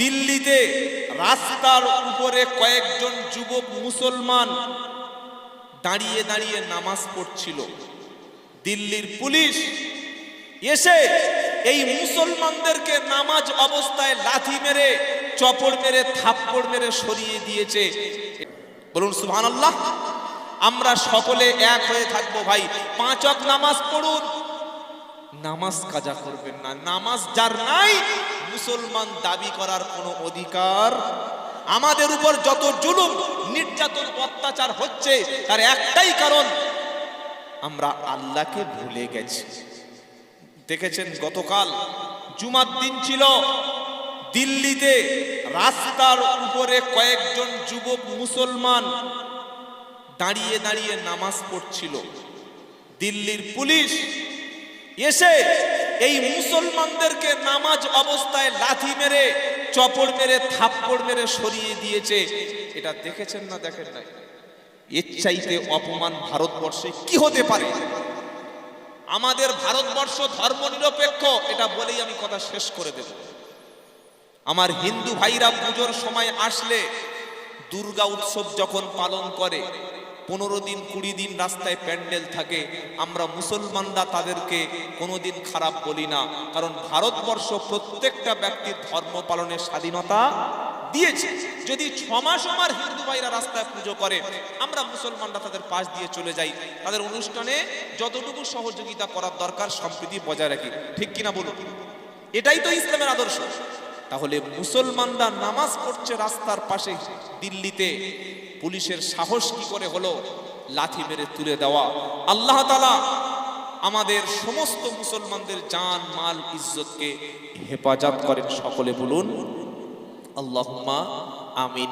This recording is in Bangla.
দিল্লিতে রাস্তার উপরে কয়েকজন যুবক মুসলমান দাঁড়িয়ে দাঁড়িয়ে নামাজ পড়ছিল। দিল্লির পুলিশ এসে এই মুসলমানদেরকে নামাজ অবস্থায় লাথি মেরে চপড় মেরে, থাপ্পড় মেরে সরিয়ে দিয়েছে। বলুন আল্লাহ আমরা সকলে এক হয়ে থাকব ভাই। পাঁচক নামাজ পড়ুন নামাজ কাজা করবেন না। নামাজ যার নাই, মুসলমান দাবি করার কোনো অধিকার আমাদের উপর যত জুলুম, নির্যাতন, অত্যাচার হচ্ছে, তার একটাই কারণ, আমরা আল্লাহকে ভুলে গেছি। দেখেছেন গতকাল জুমার দিন ছিল, দিল্লিতে রাস্তার উপরে কয়েকজন যুবক মুসলমান দাঁড়িয়ে দাঁড়িয়ে নামাজ পড়ছিল। দিল্লির পুলিশ এসে এই মুসলমানদেরকে নামাজ অবস্থায় লাথি মেরে, চপড় মেরে, থাপ্পড় মেরে সরিয়ে দিয়েছে। এটা দেখেছেন না দেখেন নাই? এর চাইতে অপমান ভারতবর্ষে কি হতে পারে? আমাদের ভারতবর্ষ ধর্মনিরপেক্ষ, এটা বলেই আমি কথা শেষ করে দেব। আমার হিন্দু ভাইরা পুজোর সময় আসলে দুর্গা উৎসব যখন পালন করে পনেরো দিন, কুড়ি দিন রাস্তায় প্যান্ডেল থাকে। আমরা মুসলমানরা তাদেরকে কোনোদিন খারাপ বলি না। কারণ ভারতবর্ষ প্রত্যেকটা ব্যক্তির ধর্ম পালনের স্বাধীনতা দিয়েছে। যদি ছ মাস আমার হিন্দু ভাইরা রাস্তায় পুজো করে, আমরা মুসলমানরা তাদের পাশ দিয়ে চলে যাই। তাদের অনুষ্ঠানে যতটুকু সহযোগিতা করার দরকার, সম্প্রীতি বজায় রাখি। ঠিক কিনা বলুন? এটাই তো ইসলামের আদর্শ। তাহলে মুসলমানরা নামাজ পড়ছে রাস্তার পাশে দিল্লিতে। পুলিশের সাহস কি করে হলো? লাথি মেরে তুলে দেওয়া। আল্লাহ তালা আমাদের সমস্ত মুসলমানদের জান, মাল, ইজ্জতকে হেফাজত করেন। সকলে বলুন আল্লাহ আমিন।